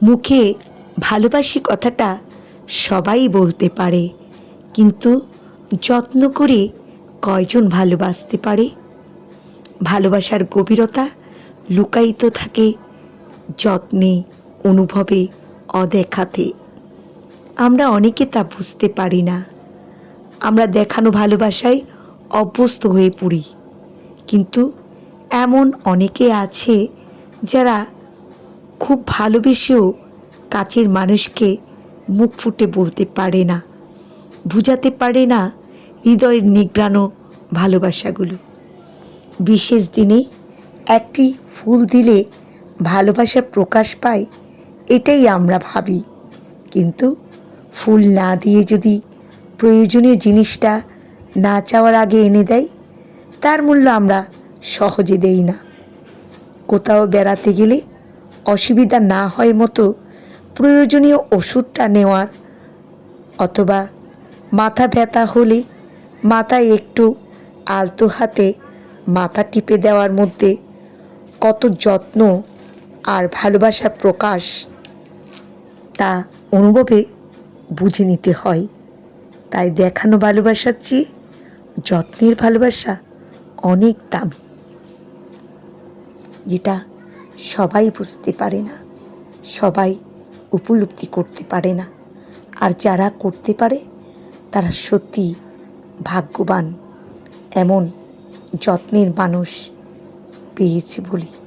মুখে ভালোবাসি কথাটা সবাই বলতে পারে, কিন্তু যত্ন করে কয়জন ভালোবাসতে পারে? ভালোবাসার গভীরতা লুকায়িত থাকে যত্নে, অনুভবে, অদেখাতে। আমরা অনেকে তা বুঝতে পারি না। আমরা দেখানো ভালোবাসায় অভ্যস্ত হয়ে পড়ি, কিন্তু এমন অনেকে আছে যারা খুব ভালোবেসেও কাছের মানুষকে মুখ ফুটে বলতে পারে না, বুঝাতে পারে না হৃদয়ের নিগ্রানো ভালোবাসাগুলো। বিশেষ দিনে একটি ফুল দিলে ভালোবাসা প্রকাশ পায়, এটাই আমরা ভাবি। কিন্তু ফুল না দিয়ে যদি প্রয়োজনীয় জিনিসটা না চাওয়ার আগে এনে দেয়, তার মূল্য আমরা সহজে দেই না। কোথাও বেড়াতে গেলে অসুবিধা না হয় মতো প্রয়োজনীয় ওষুধটা নেওয়ার অথবা মাথা ব্যথা হলে মাথায় একটু আলতো হাতে মাথা টিপে দেওয়ার মধ্যে কত যত্ন আর ভালোবাসার প্রকাশ তা অনুভবে বুঝে নিতে হয়। তাই দেখানো ভালোবাসার চেয়ে যত্নের ভালোবাসা অনেক দামি। যেটা সবাই বুঝতে পারে না। সবাই উপলব্ধি করতে পারে না। আর যারা করতে পারে, তারা সত্যি ভাগ্যবান। এমন যত্নের মানুষ পেয়েছে বলে